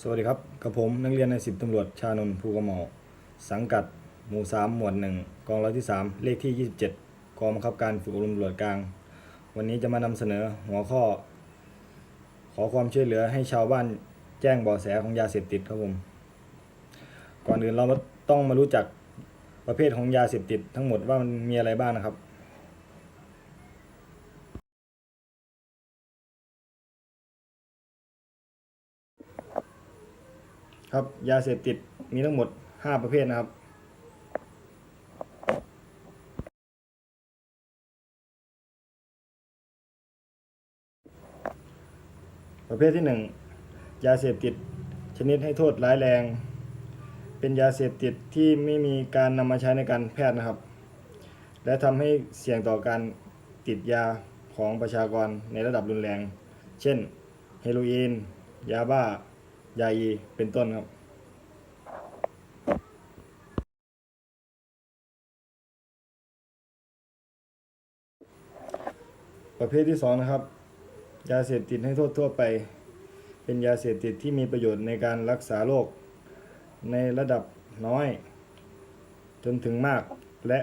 สวัสดีครับกับผมนักเรียนในสิบตำรวจชานนท์ภูกระหมอสังกัดหมู่สามหมวดหนึ่งกองร้อยที่สามเลขที่ยี่สิบเจ็ดกองบังคับการฝึกอบรมตำรวจกลาง วันนี้จะมานำเสนอหัวข้อ ขอความช่วยเหลือให้ชาวบ้านแจ้งเบาะแสของยาเสพติดครับผมก่อนอื่นเราต้องมารู้จักประเภทของยาเสพติดทั้งหมดว่ามันมีอะไรบ้างนะครับ ครับ ยาเสพติดมีทั้งหมด 5 ประเภทนะครับประเภทที่ 1 ยาเสพติดชนิดให้โทษร้ายแรง เป็นยาเสพติดที่ไม่มีการนำมาใช้ในการแพทย์นะครับ และทำให้เสี่ยงต่อการติดยาของประชากรในระดับรุนแรง เช่น เฮโรอีน ยาบ้า ยาอีเป็นต้นครับประเภทที่สองนะครับ ยาเสพติดให้โทษทั่วไป เป็นยาเสพติดที่มีประโยชน์ในการรักษาโรคในระดับน้อย จนถึงมาก และ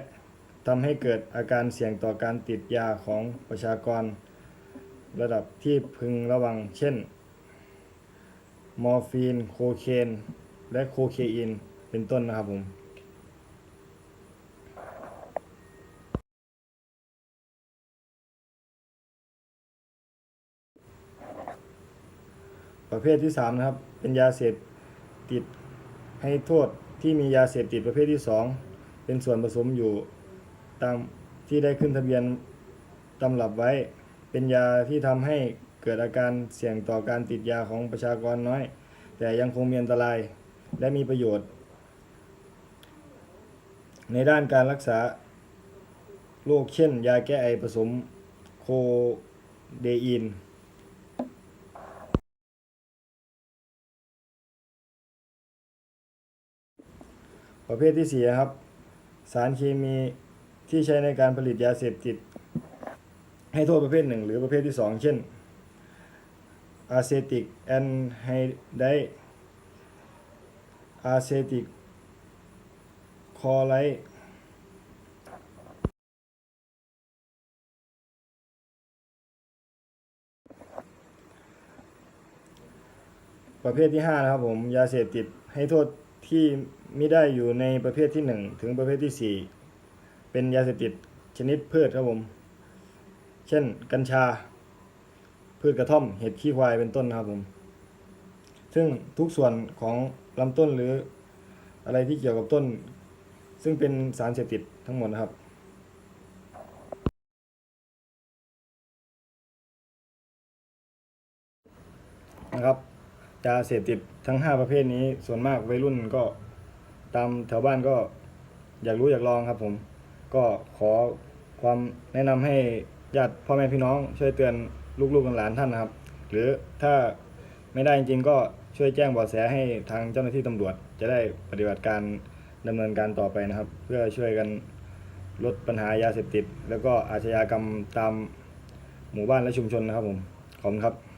ทำให้เกิดอาการเสี่ยงต่อการติดยาของประชากร ระดับที่พึงระวัง เช่น มอร์ฟีน โคเคน และโคเคอินเป็นต้นนะครับผมประเภทที่3นะครับ เป็นยาเสพติดให้โทษที่มียาเสพติดประเภทที่ 2 เป็นส่วนผสมอยู่ตามที่ได้ขึ้นทะเบียนตำรับไว้ เป็นยาที่ทำให้ เกิดอาการเสี่ยงต่อการติดยาของประชากรน้อย แต่ยังคงมีอันตรายและมีประโยชน์ ในด้านการรักษาโรคเช่น ยาแก้ไอผสมโคเดอีนประเภทที่4ครับ สารเคมีที่ใช้ในการผลิตยาเสพติด ให้โทษประเภทหนึ่งหรือประเภทที่ 2 เช่น อะเซติกแอนไฮไดอะเซติกคอไลประเภทที่ 5 นะครับผม ยาเสพติดให้โทษที่ไมิได้อยู่ในประเภทที่ 1 ถึงประเภทที่ 4 เป็นยาเสพติดชนิดพืชครับผม เช่น กัญชา พืชกระท่อม เห็ดขี้ควายเป็นต้นนะครับผม ซึ่งทุกส่วนของลำต้นหรืออะไรที่เกี่ยวกับต้น ซึ่งเป็นสารเสพติดทั้งหมดนะครับนะครับยาเสพติดทั้ง 5 ประเภทนี้ส่วนมากวัยรุ่นก็ตามแถวบ้านก็อยากรู้อยากลองครับผม ก็ขอความแนะนำให้ญาติพ่อแม่พี่น้องช่วยเตือน ลูกๆหลานๆท่านนะครับ หรือถ้าไม่ได้จริงๆก็ช่วยแจ้งเบาะแสให้ทางเจ้าหน้าที่ตำรวจ จะได้ปฏิบัติการดำเนินการต่อไปนะครับ เพื่อช่วยกันลดปัญหายาเสพติด แล้วก็อาชญากรรมตามหมู่บ้านและชุมชนนะครับผมขอบคุณครับ